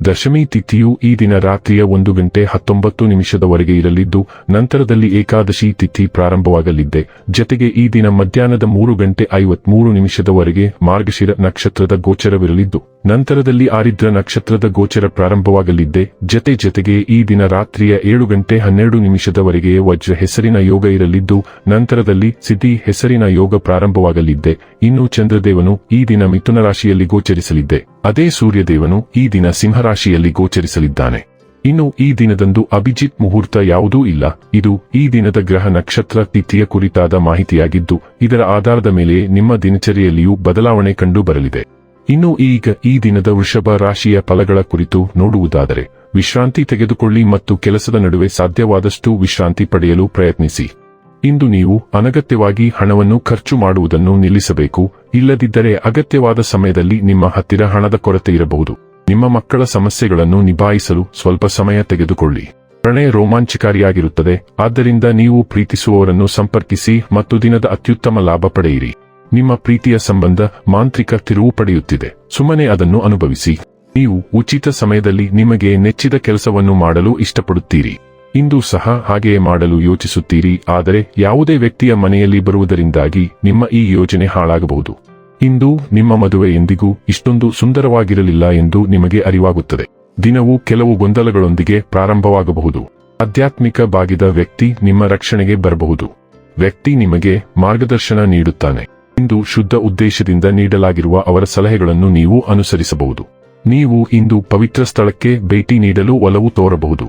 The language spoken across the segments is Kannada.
ದಶಮಿ ತಿಥಿಯು ಈ ದಿನ ರಾತ್ರಿಯ ಒಂದು ಗಂಟೆ ಹತ್ತೊಂಬತ್ತು ನಿಮಿಷದವರೆಗೆ ಇರಲಿದ್ದು, ನಂತರದಲ್ಲಿ ಏಕಾದಶಿ ತಿಥಿ ಪ್ರಾರಂಭವಾಗಲಿದ್ದೆ. ಜತೆಗೆ ಈ ದಿನ ಮಧ್ಯಾಹ್ನದ ಮೂರು ಗಂಟೆ ಐವತ್ಮೂರು ನಿಮಿಷದವರೆಗೆ ಮಾರ್ಗಶಿರ ನಕ್ಷತ್ರದ ಗೋಚರವಿರಲಿದ್ದು, ನಂತರದಲ್ಲಿ ಆರಿದ್ರ ನಕ್ಷತ್ರದ ಗೋಚರ ಪ್ರಾರಂಭವಾಗಲಿದ್ದೆ. ಜತೆ ಜತೆಗೆ ಈ ದಿನ ರಾತ್ರಿಯ ಏಳು ಗಂಟೆ ಹನ್ನೆರಡು ನಿಮಿಷದವರೆಗೆ ವಜ್ರ ಹೆಸರಿನ ಯೋಗ ಇರಲಿದ್ದು, ನಂತರದಲ್ಲಿ ಸಿದ್ಧಿ ಹೆಸರಿನ ಯೋಗ ಪ್ರಾರಂಭವಾಗಲಿದ್ದೆ. ಇನ್ನು ಚಂದ್ರದೇವನು ಈ ದಿನ ಮಿಥುನ ರಾಶಿಯಲ್ಲಿ ಗೋಚರಿಸಲಿದ್ದೆ. ಅದೇ ಸೂರ್ಯದೇವನು ಈ ದಿನ ಸಿಂಹರಾಶಿಯಲ್ಲಿ ಗೋಚರಿಸಲಿದ್ದಾನೆ. ಇನ್ನು ಈ ದಿನದಂದು ಅಭಿಜಿತ್ ಮುಹೂರ್ತ ಯಾವುದೂ ಇಲ್ಲ. ಇದು ಈ ದಿನದ ಗ್ರಹ ನಕ್ಷತ್ರ ತಿಥಿಯ ಕುರಿತಾದ ಮಾಹಿತಿಯಾಗಿದ್ದು, ಇದರ ಆಧಾರದ ಮೇಲೆ ನಿಮ್ಮ ದಿನಚರಿಯಲ್ಲಿಯೂ ಬದಲಾವಣೆ ಕಂಡು ಬರಲಿದೆ ಇನ್ನು ಈಗ ಈ ದಿನದ ವೃಷಭ ರಾಶಿಯ ಫಲಗಳ ಕುರಿತು ನೋಡುವುದಾದರೆ, ವಿಶ್ರಾಂತಿ ತೆಗೆದುಕೊಳ್ಳಿ ಮತ್ತು ಕೆಲಸದ ನಡುವೆ ಸಾಧ್ಯವಾದಷ್ಟು ವಿಶ್ರಾಂತಿ ಪಡೆಯಲು ಪ್ರಯತ್ನಿಸಿ. ಇಂದು ನೀವು ಅನಗತ್ಯವಾಗಿ ಹಣವನ್ನು ಖರ್ಚು ಮಾಡುವುದನ್ನು ನಿಲ್ಲಿಸಬೇಕು, ಇಲ್ಲದಿದ್ದರೆ ಅಗತ್ಯವಾದ ಸಮಯದಲ್ಲಿ ನಿಮ್ಮ ಹತ್ತಿರ ಹಣದ ಕೊರತೆ ಇರಬಹುದು. ನಿಮ್ಮ ಮಕ್ಕಳ ಸಮಸ್ಯೆಗಳನ್ನು ನಿಭಾಯಿಸಲು ಸ್ವಲ್ಪ ಸಮಯ ತೆಗೆದುಕೊಳ್ಳಿ. ಪ್ರಣಯ ರೋಮಾಂಚಕಾರಿಯಾಗಿರುತ್ತದೆ, ಆದ್ದರಿಂದ ನೀವು ಪ್ರೀತಿಸುವವರನ್ನು ಸಂಪರ್ಕಿಸಿ ಮತ್ತು ದಿನದ ಅತ್ಯುತ್ತಮ ಲಾಭ ಪಡೆಯಿರಿ. ನಿಮ್ಮ ಪ್ರೀತಿಯ ಸಂಬಂಧ ಮಾಂತ್ರಿಕ ತಿರುವು ಪಡೆಯುತ್ತಿದೆ, ಸುಮ್ಮನೆ ಅದನ್ನು ಅನುಭವಿಸಿ. ನೀವು ಉಚಿತ ಸಮಯದಲ್ಲಿ ನಿಮಗೆ ನೆಚ್ಚಿದ ಕೆಲಸವನ್ನು ಮಾಡಲು ಇಷ್ಟಪಡುತ್ತೀರಿ. ಇಂದು ಸಹ ಹಾಗೆಯೇ ಮಾಡಲು ಯೋಚಿಸುತ್ತೀರಿ, ಆದರೆ ಯಾವುದೇ ವ್ಯಕ್ತಿಯ ಮನೆಯಲ್ಲಿ ಬರುವುದರಿಂದಾಗಿ ನಿಮ್ಮ ಈ ಯೋಜನೆ ಹಾಳಾಗಬಹುದು. ಇಂದು, ನಿಮ್ಮ ಮದುವೆ ಎಂದಿಗೂ ಇಷ್ಟೊಂದು ಸುಂದರವಾಗಿರಲಿಲ್ಲ ಎಂದು ನಿಮಗೆ ಅರಿವಾಗುತ್ತದೆ. ದಿನವು ಕೆಲವು ಗೊಂದಲಗಳೊಂದಿಗೆ ಪ್ರಾರಂಭವಾಗಬಹುದು. ಆಧ್ಯಾತ್ಮಿಕ ಬಾಗಿದ ವ್ಯಕ್ತಿ ನಿಮ್ಮ ರಕ್ಷಣೆಗೆ ಬರಬಹುದು. ವ್ಯಕ್ತಿ ನಿಮಗೆ ಮಾರ್ಗದರ್ಶನ ನೀಡುತ್ತಾನೆ. ಇಂದು ಶುದ್ಧ ಉದ್ದೇಶದಿಂದ ನೀಡಲಾಗಿರುವ ಅವರ ಸಲಹೆಗಳನ್ನು ನೀವು ಅನುಸರಿಸಬಹುದು. ನೀವು ಇಂದು ಪವಿತ್ರ ಸ್ಥಳಕ್ಕೆ ಭೇಟಿ ನೀಡಲು ಒಲವು ತೋರಬಹುದು.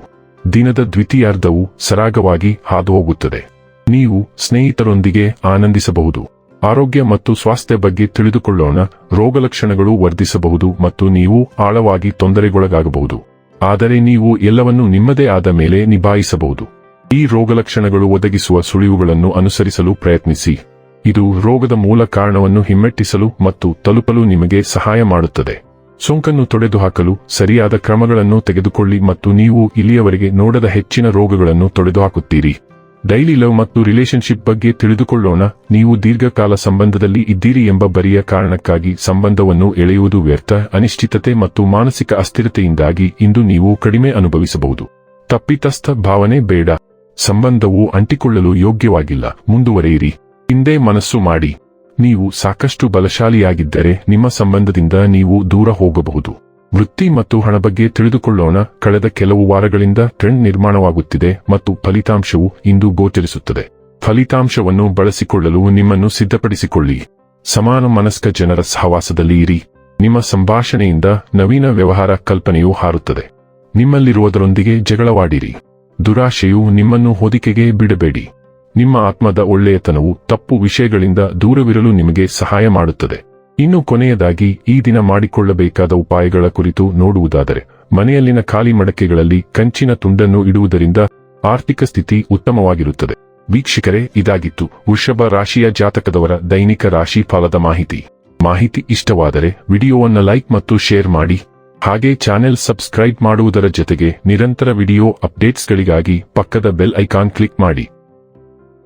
ದಿನದ ದ್ವಿತೀಯಾರ್ಧವು ಸರಾಗವಾಗಿ ಹಾದುಹೋಗುತ್ತದೆ. ನೀವು ಸ್ನೇಹಿತರೊಂದಿಗೆ ಆನಂದಿಸಬಹುದು. ಆರೋಗ್ಯ ಮತ್ತು ಸ್ವಾಸ್ಥ್ಯ ಬಗ್ಗೆ ತಿಳಿದುಕೊಳ್ಳೋಣ. ರೋಗಲಕ್ಷಣಗಳು ವರ್ಧಿಸಬಹುದು ಮತ್ತು ನೀವು ಆಳವಾಗಿ ತೊಂದರೆಗೊಳಗಾಗಬಹುದು. ಆದರೆ ನೀವು ಎಲ್ಲವನ್ನೂ ನಿಮ್ಮದೇ ಆದ ಮೇಲೆ ನಿಭಾಯಿಸಬಹುದು. ಈ ರೋಗಲಕ್ಷಣಗಳು ಒದಗಿಸುವ ಸುಳಿವುಗಳನ್ನು ಅನುಸರಿಸಲು ಪ್ರಯತ್ನಿಸಿ. ಇದು ರೋಗದ ಮೂಲ ಕಾರಣವನ್ನು ಹಿಮ್ಮೆಟ್ಟಿಸಲು ಮತ್ತು ತಲುಪಲು ನಿಮಗೆ ಸಹಾಯ ಮಾಡುತ್ತದೆ. ಸೋಂಕನ್ನು ತೊಡೆದುಹಾಕಲು ಸರಿಯಾದ ಕ್ರಮಗಳನ್ನು ತೆಗೆದುಕೊಳ್ಳಿ ಮತ್ತು ನೀವು ಇಲ್ಲಿಯವರೆಗೆ ನೋಡದ ಹೆಚ್ಚಿನ ರೋಗಗಳನ್ನು ತೊಡೆದುಹಾಕುತ್ತೀರಿ. ಡೈಲಿ ಲವ್ ಮತ್ತು ರಿಲೇಶನ್ಶಿಪ್ ಬಗ್ಗೆ ತಿಳಿದುಕೊಳ್ಳೋಣ. ನೀವು ದೀರ್ಘಕಾಲ ಸಂಬಂಧದಲ್ಲಿ ಇದ್ದೀರಿ ಎಂಬ ಬರಿಯ ಕಾರಣಕ್ಕಾಗಿ ಸಂಬಂಧವನ್ನು ಎಳೆಯುವುದು ವ್ಯರ್ಥ, ಅನಿಶ್ಚಿತತೆ ಮತ್ತು ಮಾನಸಿಕ ಅಸ್ಥಿರತೆಯಿಂದಾಗಿ ಇಂದು ನೀವು ಕಡಿಮೆ ಅನುಭವಿಸಬಹುದು. ತಪ್ಪಿತಸ್ಥ ಭಾವನೆ ಬೇಡ. ಸಂಬಂಧವು ಅಂಟಿಕೊಳ್ಳಲು ಯೋಗ್ಯವಾಗಿಲ್ಲ. ಮುಂದುವರೆಯಿರಿ. ಹಿಂದೆ ಮನಸ್ಸು ಮಾಡಿ. ನೀವು ಸಾಕಷ್ಟು ಬಲಶಾಲಿಯಾಗಿದ್ದರೆ ನಿಮ್ಮ ಸಂಬಂಧದಿಂದ ನೀವು ದೂರ ಹೋಗಬಹುದು. ವೃತ್ತಿ ಮತ್ತು ಹಣ ಬಗ್ಗೆ ತಿಳಿದುಕೊಳ್ಳೋಣ. ಕಳೆದ ಕೆಲವು ವಾರಗಳಿಂದ ಟ್ರೆಂಡ್ ನಿರ್ಮಾಣವಾಗುತ್ತಿದೆ ಮತ್ತು ಫಲಿತಾಂಶವು ಇಂದು ಗೋಚರಿಸುತ್ತದೆ. ಫಲಿತಾಂಶವನ್ನು ಬಳಸಿಕೊಳ್ಳಲು ನಿಮ್ಮನ್ನು ಸಿದ್ಧಪಡಿಸಿಕೊಳ್ಳಿ. ಸಮಾನ ಮನಸ್ಕ ಜನರ ಸಹವಾಸದಲ್ಲಿ ಇರಿ. ನಿಮ್ಮ ಸಂಭಾಷಣೆಯಿಂದ ನವೀನ ವ್ಯವಹಾರ ಕಲ್ಪನೆಯು ಹಾರುತ್ತದೆ. ನಿಮ್ಮಲ್ಲಿರುವುದರೊಂದಿಗೆ ಜಗಳವಾಡಿರಿ. ದುರಾಶೆಯು ನಿಮ್ಮನ್ನು ಹೊದಿಕೆಗೆ ಬಿಡಬೇಡಿ. ನಿಮ್ಮ ಆತ್ಮದ ಒಳ್ಳೆಯತನವು ತಪ್ಪು ವಿಷಯಗಳಿಂದ ದೂರವಿರಲು ನಿಮಗೆ ಸಹಾಯ ಮಾಡುತ್ತದೆ. ಇನ್ನು ಕೊನೆಯದಾಗಿ, ಈ ದಿನ ಮಾಡಿಕೊಳ್ಳಬೇಕಾದ ಉಪಾಯಗಳ ಕುರಿತು ನೋಡುವುದಾದರೆ, ಮನೆಯಲ್ಲಿನ ಖಾಲಿ ಮಡಕೆಗಳಲ್ಲಿ ಕಂಚಿನ ತುಂಡನ್ನು ಇಡುವುದರಿಂದ ಆರ್ಥಿಕ ಸ್ಥಿತಿ ಉತ್ತಮವಾಗಿರುತ್ತದೆ. ವೀಕ್ಷಕರೇ, ಇದಾಗಿತ್ತು ವೃಷಭ ರಾಶಿಯ ಜಾತಕದವರ ದೈನಿಕ ರಾಶಿ ಫಲದ ಮಾಹಿತಿ. ಮಾಹಿತಿ ಇಷ್ಟವಾದರೆ, ವಿಡಿಯೋವನ್ನು ಲೈಕ್ ಮತ್ತು ಶೇರ್ ಮಾಡಿ. ಹಾಗೆ ಚಾನೆಲ್ ಸಬ್ಸ್ಕ್ರೈಬ್ ಮಾಡುವುದರ ಜೊತೆಗೆ ನಿರಂತರ ವಿಡಿಯೋ ಅಪ್ಡೇಟ್ಸ್ಗಳಿಗಾಗಿ ಪಕ್ಕದ ಬೆಲ್ ಐಕಾನ್ ಕ್ಲಿಕ್ ಮಾಡಿ.